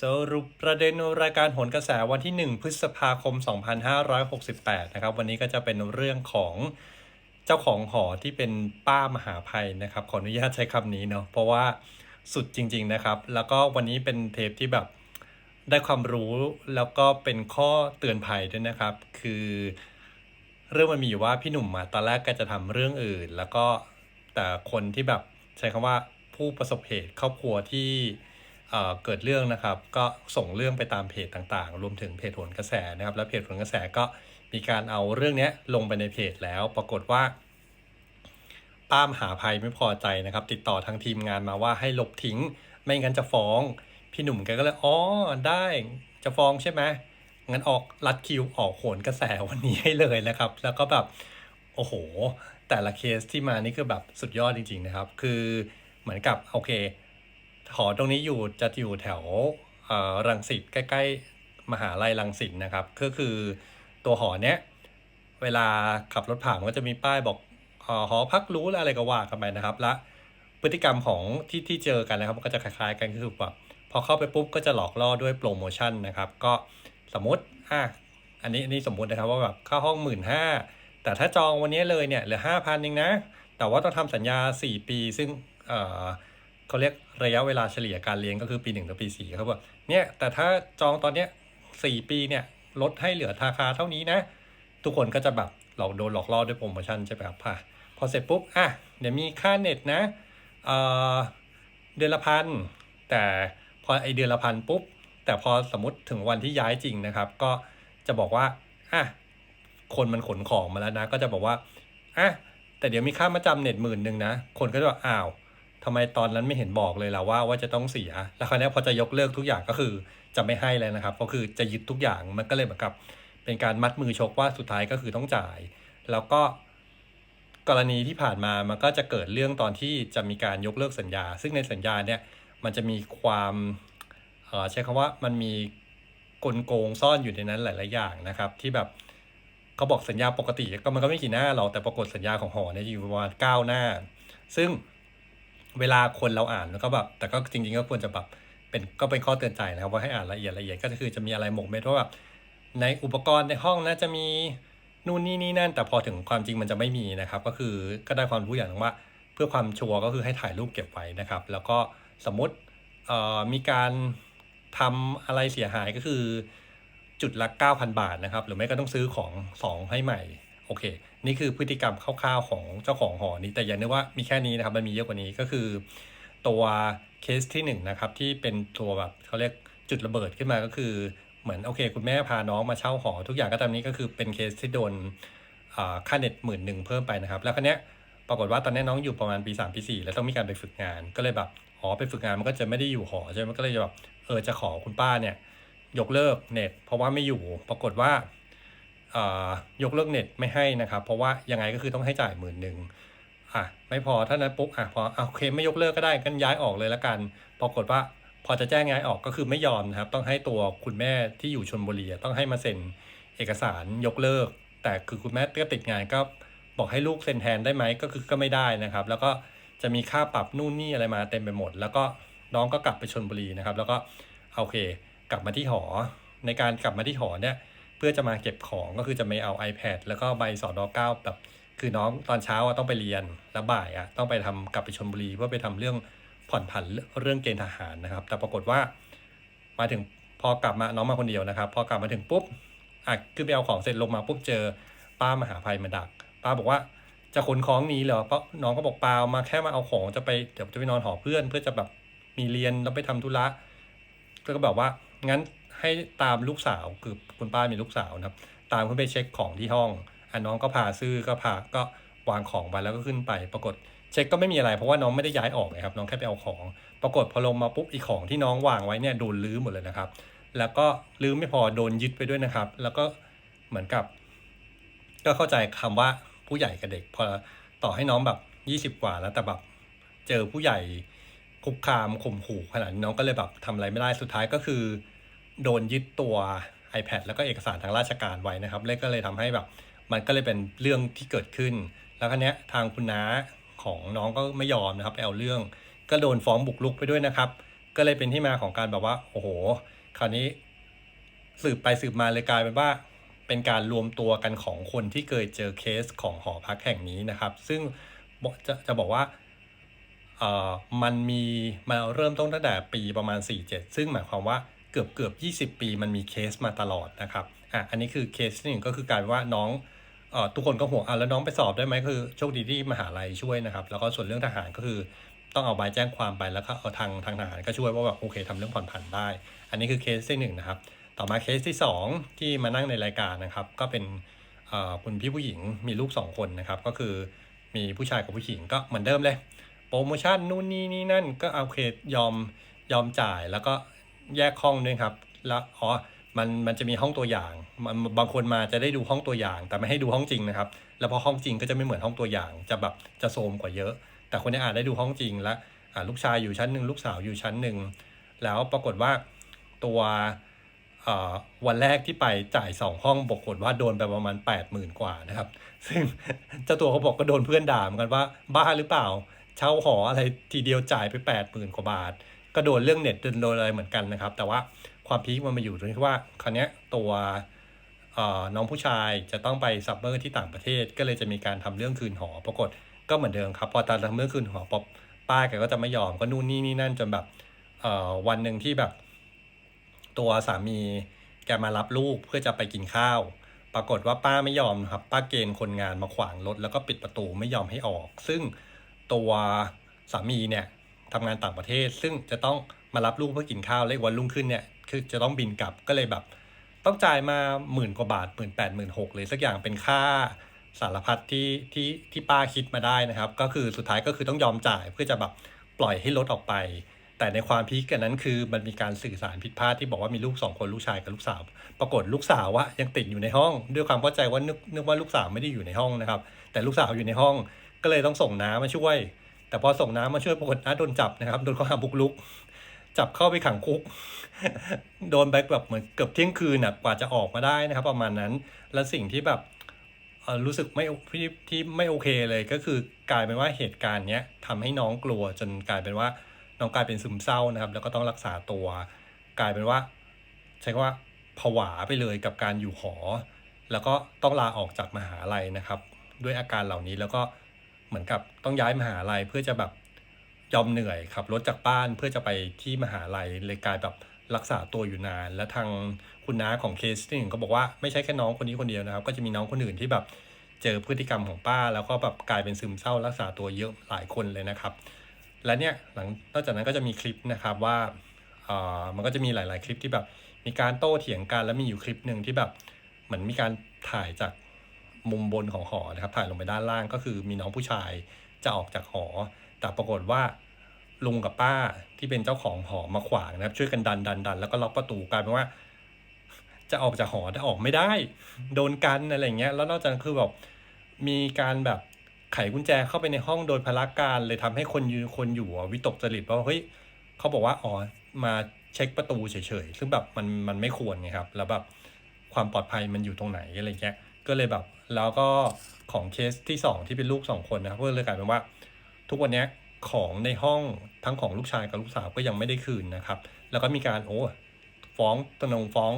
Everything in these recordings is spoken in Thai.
สรุปประเด็นรายการโหนกระแสวันที่ 1 พฤษภาคม 2568 นะครับ วันนี้ก็จะเป็นเรื่องของเจ้าของหอที่เป็นป้ามหาภัยนะครับ ขออนุญาตใช้คำนี้เนาะเพราะว่าสุดจริง ๆนะครับ แล้วก็วันนี้เป็นเทปที่แบบได้ความรู้แล้วก็เป็นข้อเตือนภัยด้วยนะครับ คือเรื่องมันมีอยู่ว่าพี่หนุ่มอะตอนแรกก็จะทำเรื่องอื่น แล้วก็แต่คนที่แบบใช้คำว่าผู้ประสบเหตุครอบครัวที่ เเกิดเรื่องนะครับ ก็ส่งเรื่องไปตามเพจต่างๆ รวมถึงเพจโหนกระแสนะครับ แล้วเพจโหนกระแสก็มีการเอาเรื่องนี้ลงไปในเพจแล้ว ปรากฏว่าป้ามหาภัยไม่พอใจนะครับ ติดต่อทางทีมงานมาว่าให้ลบทิ้ง ไม่งั้นจะฟ้อง พี่หนุ่มแกก็เลยอ๋อได้จะฟ้องใช่ไหมงั้นออกรัดคิวออกโหนกระแสวันนี้ให้เลยนะครับ แล้วก็แบบโอ้โห แต่ละเคสที่มานี่คือแบบสุดยอดจริง ๆนะครับ คือเหมือนกับโอเค หอตรงนี้อยู่จะอยู่แถวอ่อรังสิตใกล้ๆ มหาลัยรังสิตนะครับ ก็คือตัวหอเนี้ยเวลาขับรถผ่านก็จะมีป้ายบอกอ่อหอพักรู้อะไรก็ว่ากันไปนะครับ และพฤติกรรมของที่ที่เจอกันนะครับ ก็จะคล้ายๆกันก็คือแบบพอเข้าไปปุ๊บก็จะหลอกล่อด้วยโปรโมชั่นนะครับ ก็สมมติอะอันนี้อันนี้สมมตินะครับว่าแบบเข้าห้องหมื่นห้าแต่ถ้าจองวันนี้เลยเนี่ยเหลือห้าพันเองนะ แต่ว่าต้องทำสัญญา 4 ปีซึ่งเอ่อ เขาเรียกระยะเวลาเฉลี่ยการเรียนก็คือปี1ถึงปี4เขาบอกเนี่ยแต่ถ้าจองตอนเนี้ย4ปีเนี่ยลดให้เหลือราคาเท่านี้นะ ทุกคนก็จะแบบหลอกโดนหลอกล่อด้วยโปรโมชั่นใช่ไหมครับพอพอเสร็จปุ๊บอะเดี๋ยวมีค่าเน็ตนะเเดือนละพันแต่พอไอเดือนละพันปุ๊บ แต่พอสมมติถึงวันที่ย้ายจริงนะครับ ก็จะบอกว่าอะคนมันขนของมาแล้วนะ ก็จะบอกว่าอะแต่เดี๋ยวมีค่ามาจำเน็ตหมื่นหนึ่งนะ คนก็จะบอกอ้าว ทำไมตอนนั้นไม่เห็นบอกเลยล่ะว่าว่าจะต้องเสีย แล้วคราวนี้พอจะยกเลิกทุกอย่างก็คือจะไม่ให้เลยนะครับ ก็คือจะยึดทุกอย่างมันก็เลยเหมือนกับ เป็นการมัดมือชกว่าสุดท้ายก็คือต้องจ่าย แล้วก็กรณีที่ผ่านมามันก็จะเกิดเรื่องตอนที่จะมีการยกเลิกสัญญา ซึ่งในสัญญาเนี่ยมันจะมีความเออใช้คำว่ามันมีกลโกงซ่อนอยู่ในนั้นหลาย ๆ อย่างนะครับ ที่แบบเขาบอกสัญญาปกติก็มันก็ไม่กี่หน้าหรอกแต่ปรากฏสัญญาของหอเนี่ยอยู่ประมาณเก้าหน้า ซึ่ง เวลาคนเราอ่านแล้วก็แบบแต่ก็จริง ๆ ก็ควรจะแบบเป็นก็เป็นข้อเตือนใจนะครับว่าให้อ่านละเอียดละเอียดก็คือจะมีอะไรหมกเม็ดว่าแบบในอุปกรณ์ในห้องน่าจะมีนู่นนี่นี่นั่น แต่พอถึงความจริงมันจะไม่มีนะครับ ก็คือก็ได้ความรู้อย่างนึงว่า เพื่อความชัวร์ก็คือให้ถ่ายรูปเก็บไว้นะครับ แล้วก็สมมติเอ่อมีการทำอะไรเสียหายก็คือจุดละ 9,000 บาทนะครับ หรือไม่ก็ต้องซื้อของ2ให้ใหม่ อเค นี่คือพฤติกรรมคร่าวๆของเจ้าของหอนี้ แต่อย่านึกว่ามีแค่นี้นะครับ มันมีเยอะกว่านี้ก็คือตัวเคสที่1นงนะครับที่เป็นตัวแบบเขาเรียกจุดระเบิดขึ้นมาก็คือเหมือนโอเค คุณแม่พาน้องมาเช่าหอ ทุกอย่างก็ตามนี้ก็คือเป็นเคสที่โดนค่าเน็ตหมื่นหนึ่งเพิ่มไปนะครับ แล้วครั้นี้ยปรากฏว่าตอนนี้น้องอยู่ประมาณปี3ปี4แล้วต้องมีการไปฝึกงาน ก็เลยแบบอ๋อไปฝึกงานมันก็จะไม่ได้อยู่หอใช่ไหมก็เลยแบบเออจะขอคุณป้าเนี่ยยกเลิกเน็ตเพราะว่าไม่อยู่ปรากฏว่า ยกเลิกเน็ตไม่ให้นะครับ เพราะว่ายังไงก็คือต้องให้จ่ายหมื่นหนึ่งอะไม่พอเท่านั้นปุ๊บอะพออะโอเคไม่ยกเลิกก็ได้กันย้ายออกเลยละกัน ปรากฏว่าพอจะแจ้งย้ายออกก็คือไม่ยอมนะครับ ต้องให้ตัวคุณแม่ที่อยู่ชนบุรีต้องให้มาเซ็นเอกสารยกเลิก แต่คือคุณแม่ก็ติดงานก็บอกให้ลูกเซ็นแทนได้ไหมก็คือก็ไม่ได้นะครับ แล้วก็จะมีค่าปรับนู่นนี่อะไรมาเต็มไปหมด แล้วก็น้องก็กลับไปชนบุรีนะครับ แล้วก็โอเค กลับมาที่หอในการกลับมาที่หอเนี่ย พื่อจะมาเก็บของก็คือจะไม่เอา iPad แล้วก็ใบสอดอเก้าแบบคือน้องตอนเช้าอะต้องไปเรียนแล้วบ่ายอะต้องไปทำกลับไปชลบุรีเพื่อไปทำเรื่องผ่อนผันเรื่องเกณฑ์ทหารนะครับ แต่ปรากฏว่ามาถึงพอกลับมาน้องมาคนเดียวนะครับ พอกลับมาถึงปุ๊บอะขึ้นไปเอาของเสร็จลงมาปุ๊บเจอป้ามหาภัยมาดัก ป้าบอกว่าจะขนของหนี้เหรอเพราะน้องก็บอกเปล่ามาแค่มาเอาของจะไปเดี๋ยวจะไปนอนหอเพื่อน เพื่อจะแบบมีเรียนแล้วไปทำธุระก็แบบว่างั้น ให้ตามลูกสาวคือคุณป้ามีลูกสาวนะครับ ตามขึ้นไปเช็คของที่ห้องอะน้องก็พาซื้อก็พาก็วางของไปแล้วก็ขึ้นไป ปรากฏเช็คก็ไม่มีอะไรเพราะว่าน้องไม่ได้ย้ายออกนะครับ น้องแค่ไปเอาของ ปรากฏพอลงมาปุ๊บอีกของที่น้องวางไว้เนี่ยโดนลื้อหมดเลยนะครับ แล้วก็ลื้อไม่พอโดนยึดไปด้วยนะครับ แล้วก็เหมือนกับ ก็เข้าใจคำว่าผู้ใหญ่กับเด็ก พอต่อให้น้องแบบยี่สิบกว่าแล้วแต่แบบเจอผู้ใหญ่คุกคามข่มขู่ขนาดนี้น้องก็เลยแบบทำอะไรไม่ได้สุดท้ายก็คือ โดนยึดตัว iPad แล้วก็เอกสารทางราชการไว้นะครับเลยก็เลยทำให้แบบ มันก็เลยเป็นเรื่องที่เกิดขึ้น แล้วครั้นี้ยทางคุณน้าของน้องก็ไม่ยอมนะครับเอาเรื่อง ก็โดนฟ้องบุกรุกไปด้วยนะครับ ก็เลยเป็นที่มาของการแบบว่า โอ้โห คราวนี้ สืบไปสืบมาเลยกลายเป็นว่า เป็นการรวมตัวกันของคนที่เคยเจอเคสของหอพักแห่งนี้นะครับ ซึ่งจะจะบอกว่าเอ่อมันมีมาเริ่มต้นตั้งแต่ปีประมาณ 47 ซึ่งหมายความว่า เกือบเกือบ 20 ปีมันมีเคสมาตลอดนะครับอะอันนี้คือเคสหนึ่งก็คือกายเป็นว่าน้องเอ่อทุกคนก็ห่วงอะแล้วน้องไปสอบได้ไหมคือโชคดีที่มหาลัยช่วยนะครับ แล้วก็ส่วนเรื่องทหารก็คือต้องเอาใบแจ้งความไปแล้วก็เอาทางทางทหารก็ช่วยว่าแบบโอเคทำเรื่องผ่อนผันได้ อันนี้คือเคสที่หนึ่งนะครับ ต่อมาเคสที่สองที่มานั่งในรายการนะครับ ก็เป็นเอ่อคุณพี่ผู้หญิงมีลูกสองคนนะครับ ก็คือมีผู้ชายกับผู้หญิงก็เหมือนเดิมเลย โปรโมชั่นนู่นนี่นี่นั่นก็เอาเคยอมยอมจ่ายแล้วก็ แยกห้องด้วยครับ แล้วอ๋อมันมันจะมีห้องตัวอย่างมันบางคนมาจะได้ดูห้องตัวอย่าง แต่ไม่ให้ดูห้องจริงนะครับ แล้วพอห้องจริงก็จะไม่เหมือนห้องตัวอย่าง จะแบบจะโซมกว่าเยอะ แต่คนนี้อาจได้ดูห้องจริงแล้วอ่าลูกชายอยู่ชั้นหนึ่งลูกสาวอยู่ชั้นหนึ่งแล้วปรากฏว่าตัวอ่อวันแรกที่ไปจ่ายสองห้องปรากว่าโดนไปประมาณ 8 0,000 กว่านะครับ ซึ่งเจ้าตัวเขาบอกก็โดนเพื่อนด่าเหมือนกันว่าบ้าหรือเปล่า เช่าหออะไรทีเดียวจ่ายไป 8 0,000 กว่าบาท ก็โดนเรื่องเน็ตโดนอะไรเหมือนกันนะครับ แต่ว่าความพีคมันมาอยู่ตรงที่ว่าคราวนี้ตัวน้องผู้ชายจะต้องไปซับเบอร์ที่ต่างประเทศ ก็เลยจะมีการทำเรื่องคืนหอ ปรากฏก็เหมือนเดิมครับ พอตอนทำเรื่องคืนหอป๊บป้าแกก็จะไม่ยอมก็นู่นนี่นี่นั่นจนแบบวันหนึ่งที่แบบ ตัวสามีแกมารับลูกเพื่อจะไปกินข้าว ปรากฏว่าป้าไม่ยอมครับ ป้าเกณฑ์คนงานมาขวางรถแล้วก็ปิดประตูไม่ยอมให้ออก ซึ่งตัวสามีเนี่ย ทำงานต่างประเทศ ซึ่งจะต้องมารับลูกเพื่อกินข้าวแล้วอีกวันรุ่งขึ้นเนี่ยคือจะต้องบินกลับก็เลยแบบ ต้องจ่ายมาหมื่นกว่าบาทหมื่นแปดหมื่นหกเลยสักอย่างเป็นค่าสารพัดที่ที่ที่ป้าคิดมาได้นะครับ ก็คือสุดท้ายก็คือต้องยอมจ่ายเพื่อจะแบบปล่อยให้รถออกไป แต่ในความพีคกันนั้นคือมันมีการสื่อสารผิดพลาดที่บอกว่ามีลูกสองคนลูกชายกับลูกสาว ปรากฏลูกสาวว่ายังติดอยู่ในห้อง ด้วยความเข้าใจว่านึกนึกว่าลูกสาวไม่ได้อยู่ในห้องนะครับ แต่ลูกสาวอยู่ในห้องก็เลยต้องส่งน้ามาช่วย แต่พอส่งน้ามาช่วยปรากฏน้าโดนจับนะครับ โดนข้อหาบุกรุก จับเข้าไปขังคุก โดนแบกแบบเหมือนเกือบเที่ยงคืนน่ะกว่าจะออกมาได้นะครับ ประมาณนั้น และสิ่งที่แบบรู้สึกไม่ที่ที่ไม่โอเคเลยก็คือกลายเป็นว่าเหตุการณ์เนี้ยทำให้น้องกลัวจนกลายเป็นว่าน้องกลายเป็นซึมเศร้านะครับ แล้วก็ต้องรักษาตัว กลายเป็นว่า ใช้คำว่าผวาไปเลยกับการอยู่หอ แล้วก็ต้องลาออกจากมหาลัยนะครับ ด้วยอาการเหล่านี้แล้วก็ เหมือนกับต้องย้ายมหาลัยเพื่อจะแบบยอมเหนื่อยขับรถจากบ้านเพื่อจะไปที่มหาลัยเลยกลายแบบรักษาตัวอยู่นาน และทางคุณน้าของเคสที่หนึ่งก็บอกว่าไม่ใช่แค่น้องคนนี้คนเดียวนะครับ ก็จะมีน้องคนอื่นที่แบบเจอพฤติกรรมของป้า แล้วก็แบบกลายเป็นซึมเศร้ารักษาตัวเยอะหลายคนเลยนะครับ และเนี่ยหลังนอกจากนั้นก็จะมีคลิปนะครับว่าเอ่อมันก็จะมีหลาย ๆ คลิปที่แบบมีการโต้เถียงกันแล้วมีอยู่คลิปหนึ่งที่แบบเหมือนมีการถ่ายจาก มุมบนของหอนะครับ ถ่ายลงไปด้านล่างก็คือมีน้องผู้ชายจะออกจากหอ แต่ปรากฏว่าลุงกับป้าที่เป็นเจ้าของหอมาขวางนะครับ ช่วยกันดันดันดันแล้วก็ล็อกประตูกลายเป็นว่า จะออกจากหอแต่ออกไม่ได้ โดนกันอะไรเงี้ย แล้วนอกจากคือแบบมีการแบบไขกุญแจเข้าไปในห้องโดยพละการเลยทำให้คนยืนคนอยู่วิตกจริตว่าเฮ้ยเขาบอกว่าอ๋อมาเช็คประตูเฉยๆ ซึ่งแบบมันมันไม่ควรไงครับ แล้วแบบความปลอดภัยมันอยู่ตรงไหนอะไรเงี้ย ก็เลยแบบ แล้วก็ของเคสที่สองที่เป็นลูกสองคนนะครับก็เลยกลายเป็นว่า ทุกวันนี้ของในห้องทั้งของลูกชายกับลูกสาวก็ยังไม่ได้คืนนะครับ แล้วก็มีการโอ้ฟ้องตนงฟ้อง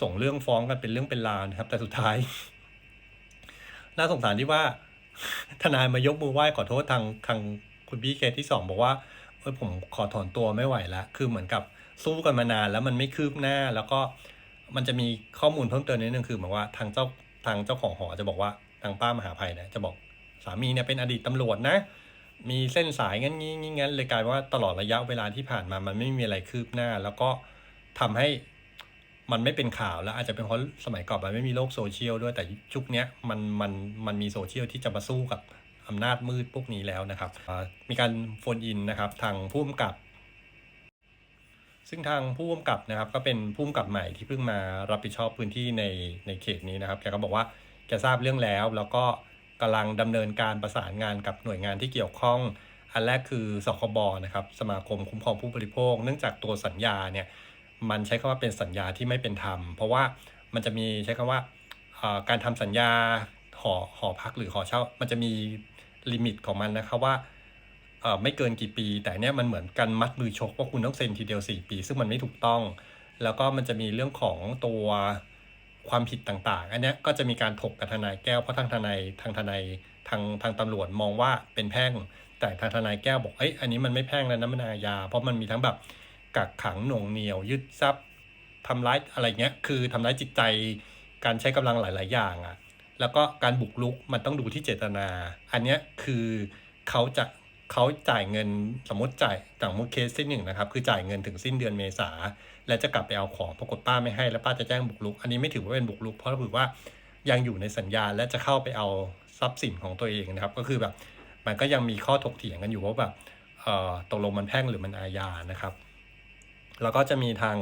ส่งเรื่องฟ้องกันเป็นเรื่องเป็นราวนะครับ แต่สุดท้าย น่าสงสารที่ว่า ทนายมายกมือไหว้ขอโทษทางทางคุณพี่เคสที่สองบอกว่าเออผมขอถอนตัวไม่ไหวแล้วคือเหมือนกับสู้กันมานานแล้วมันไม่คืบหน้าแล้วก็มันจะมีข้อมูลเพิ่มเติมนิดนึงคือเหมือนว่าทางเจ้า ทางเจ้าของหอจะบอกว่าทางป้ามหาภัยนี่ยจะบอกสามีเนี่ยเป็นอดีตตำรวจนะ มีเส้นสายงั้นงี้งี้งั้นเลยกลายว่าตลอดระยะเวลาที่ผ่านมามันไม่มีอะไรคืบหน้า แล้วก็ทำให้มันไม่เป็นข่าวแล้วอาจจะเป็นเพราะสมัยก่อนมันไม่มีโลกโซเชียลด้วยแต่ยุคเนี้ยมันมันมันมีโซเชียลที่จะมาสู้กับอำนาจมืดพวกนี้แล้วนะครับ มีการโฟนอินนะครับ ทางผู้กำกับ ซึ่งทางผู้กำกับนะครับก็เป็นผู้กำกับใหม่ที่เพิ่งมารับผิดชอบพื้นที่ในในเขตนี้นะครับแกก็บอกว่าแกทราบเรื่องแล้ว แล้วก็กำลังดำเนินการประสานงานกับหน่วยงานที่เกี่ยวข้อง อันแรกคือสคบนะครับสมาคมคุ้มครองผู้บริโภค เนื่องจากตัวสัญญาเนี่ยมันใช้คำว่าเป็นสัญญาที่ไม่เป็นธรรม เพราะว่ามันจะมีใช้คำว่าการทำสัญญาหอหอพักหรือหอเช่า มันจะมีลิมิตของมันนะครับว่า ไม่เกินกี่ปี แต่เนี้ยมันเหมือนกันมัดมือชกว่าคุณต้องเซ็นทีเดียว 4 ปี ซึ่งมันไม่ถูกต้อง แล้วก็มันจะมีเรื่องของตัวความผิดต่างๆ อันเนี้ยก็จะมีการถกกับทนายแก้วเพราะทางทนายทางทนายทางทางตำรวจมองว่าเป็นแพ่ง แต่ทางทนายแก้วบอกเอ้ยอันนี้มันไม่แพ่งแล้วนะมันอาญาเพราะมันมีทั้งแบบกักขังหน่วงเหนียวยึดทรัพย์ทำร้ายอะไรเงี้ยคือทำร้ายจิตใจการใช้กำลังหลาย ๆ อย่างอะแล้วก็การบุกรุกมันต้องดูที่เจตนา อันเนี้ยคือเขาจะ เขาจ่ายเงินสมมติจ่ายจากมุดเคสที่หนึ่งนะครับ คือจ่ายเงินถึงสิ้นเดือนเมษา และจะกลับไปเอาของปรากฏป้าไม่ให้แล้วป้าจะแจ้งบุกรุก อันนี้ไม่ถือว่าเป็นบุกรุก เพราะถือว่ายังอยู่ในสัญญาและจะเข้าไปเอาทรัพย์สินของตัวเองนะครับ ก็คือแบบมันก็ยังมีข้อถกเถียงกันอยู่ว่าแบบตกลงมันแพ่งหรือมันอาญานะครับ แล้วก็จะมีทาง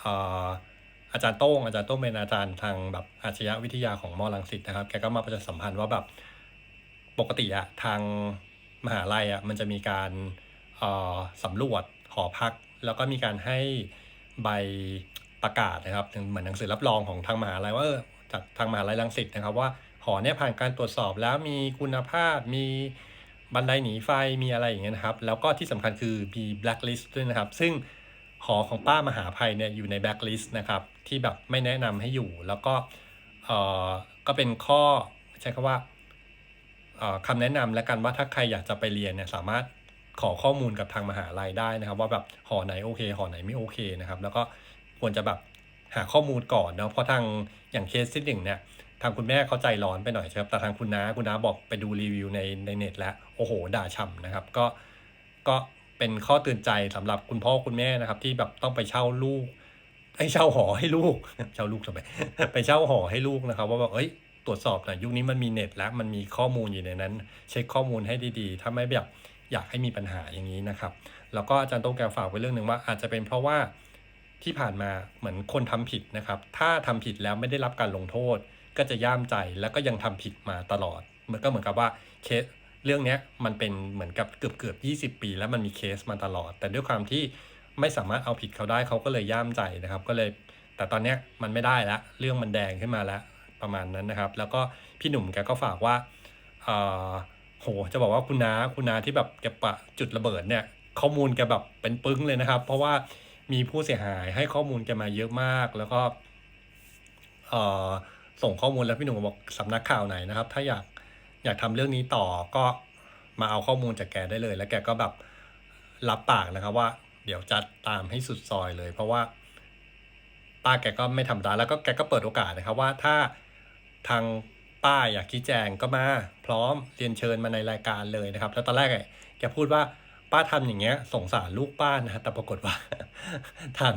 เอ่ออาจารย์โต้งอาจารย์โต้งเป็นอาจารย์ทางแบบอาชญาวิทยาของมอลังสิตนะครับ แกก็มาประชาสัมพันธ์ว่าแบบปกติอะทาง มหาลัยอะมันจะมีการสำรวจหอพัก แล้วก็มีการให้ใบประกาศนะครับเหมือนหนังสือรับรองของทางมหาลัยว่าจากทางมหาลัยรังสิตนะครับ ว่าหอเนี่ยผ่านการตรวจสอบแล้วมีคุณภาพมีบันไดหนีไฟมีอะไรอย่างเงี้ยนะครับ แล้วก็ที่สำคัญคือมี blacklist ด้วยนะครับ ซึ่งหอของป้ามหาภัยเนี่ยอยู่ในแบล็คลิสต์นะครับ ที่แบบไม่แนะนำให้อยู่ แล้วก็เออก็เป็นข้อใช้คำว่า คำแนะนำแล้วกันว่าถ้าใครอยากจะไปเรียนเนี่ยสามารถขอข้อมูลกับทางมหาลัยได้นะครับ ว่าแบบหอไหนโอเคหอไหนไม่โอเคนะครับ แล้วก็ควรจะแบบหาข้อมูลก่อนเนาะเพราะทางอย่างเคสที่หนึ่งเนี่ยทางคุณแม่เขาใจร้อนไปหน่อยใช่ครับแต่ทางคุณน้าคุณน้าบอกไปดูรีวิวในในเน็ตแล้วโอ้โห ด่าฉ่ำนะครับ ก็ก็เป็นข้อเตือนใจสำหรับคุณพ่อคุณแม่นะครับ ที่แบบต้องไปเช่าลูกไอ้เช่าหอให้ลูกเช่าลูกทำไมไปเช่าหอให้ลูกนะครับ ว่าแบบเอ้ย ตรวจสอบหน่อยยุคนี้มันมีเน็ตแล้วมันมีข้อมูลอยู่ในนั้น เช็คข้อมูลให้ดีๆ ถ้าไม่แบบอยากให้มีปัญหาอย่างนี้นะครับ แล้วก็อาจารย์โต้งแกฝากไว้เรื่องหนึ่งว่า อาจจะเป็นเพราะว่าที่ผ่านมาเหมือนคนทำผิดนะครับ ถ้าทำผิดแล้วไม่ได้รับการลงโทษ ก็จะย่ามใจแล้วก็ยังทำผิดมาตลอด มันก็เหมือนกับว่าเคสเรื่องนี้มันเป็นเหมือนกับเกือบเกือบ20 ปี แล้วมันมีเคสมาตลอด แต่ด้วยความที่ไม่สามารถเอาผิดเขาได้เขาก็เลยย่ามใจนะครับ ก็เลย แต่ตอนนี้มันไม่ได้และเรื่องมันแดงขึ้นมาแล้ว ประมาณนั้นนะครับ แล้วก็พี่หนุ่มแกก็ฝากว่าเออโหจะบอกว่าคุณน้าคุณน้าที่แบบแกปะจุดระเบิดเนี่ย ข้อมูลแกแบบเป็นปึ้งเลยนะครับ เพราะว่ามีผู้เสียหายให้ข้อมูลแกมาเยอะมาก แล้วก็เออส่งข้อมูลแล้วพี่หนุ่มบอกสำนักข่าวไหนนะครับ ถ้าอยากอยากทำเรื่องนี้ต่อก็มาเอาข้อมูลจากแกได้เลย แล้วแกก็แบบรับปากนะครับว่า เดี๋ยวจะตามให้สุดซอยเลย เพราะว่าป้าแกก็ไม่ธรรมดาแล้วก็แกก็เปิดโอกาสนะครับว่าถ้า ทางป้าอยากชี้แจงก็มา พร้อมเรียนเชิญมาในรายการเลยนะครับ แล้วตอนแรกแกพูดว่าป้าทำอย่างเงี้ยสงสารลูกป้านะแต่ปรากฏว่าทาง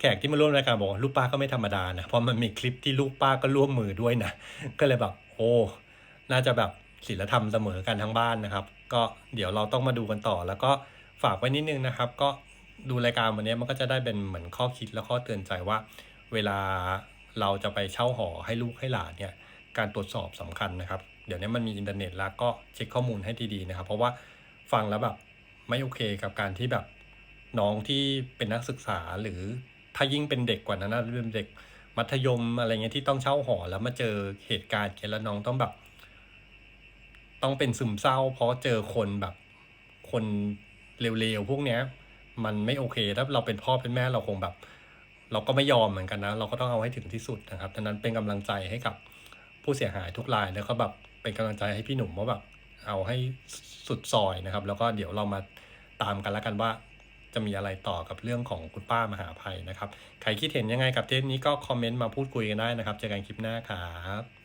แขกที่มาร่วมรายการบอกลูกป้าก็ไม่ธรรมดานะ เพราะมันมีคลิปที่ลูกป้าก็ร่วมมือด้วยนะ ก็เลยแบบโอ้น่าจะแบบศีลธรรมเสมอกันทั้งบ้านนะครับ ก็เดี๋ยวเราต้องมาดูกันต่อ แล้วก็ฝากไว้นิดนึงนะครับ ก็ดูรายการวันนี้มันก็จะได้เป็นเหมือนข้อคิดและข้อเตือนใจว่า เวลา เราจะไปเช่าหอให้ลูกให้หลานเนี่ยการตรวจสอบสำคัญนะครับ เดี๋ยวนี้มันมีอินเทอร์เน็ตแล้วก็เช็คข้อมูลให้ดีๆนะครับ เพราะว่าฟังแล้วแบบไม่โอเคกับการที่แบบน้องที่เป็นนักศึกษาหรือถ้ายิ่งเป็นเด็กกว่านั้นนะเป็นเด็กมัธยมอะไรเงี้ยที่ต้องเช่าหอแล้วมาเจอเหตุการณ์เงี้ยแล้วน้องต้องแบบ ต้องเป็นซึมเศร้า เพราะเจอคนแบบคนเร็วๆพวกเนี้ย มันไม่โอเคถ้าเราเป็นพ่อเป็นแม่เราคงแบบ เราก็ไม่ยอมเหมือนกันนะ เราก็ต้องเอาให้ถึงที่สุดนะครับดังนั้นเป็นกำลังใจให้กับผู้เสียหายทุกรายแล้วก็แบบเป็นกำลังใจให้พี่หนุ่มว่าแบบเอาให้สุดซอยนะครับ แล้วก็เดี๋ยวเรามาตามกันแล้วกันว่าจะมีอะไรต่อกับเรื่องของคุณป้ามหาภัยนะครับ ใครคิดเห็นยังไงกับเทปนี้ก็คอมเมนต์มาพูดคุยกันได้นะครับ เจอกันคลิปหน้าครับ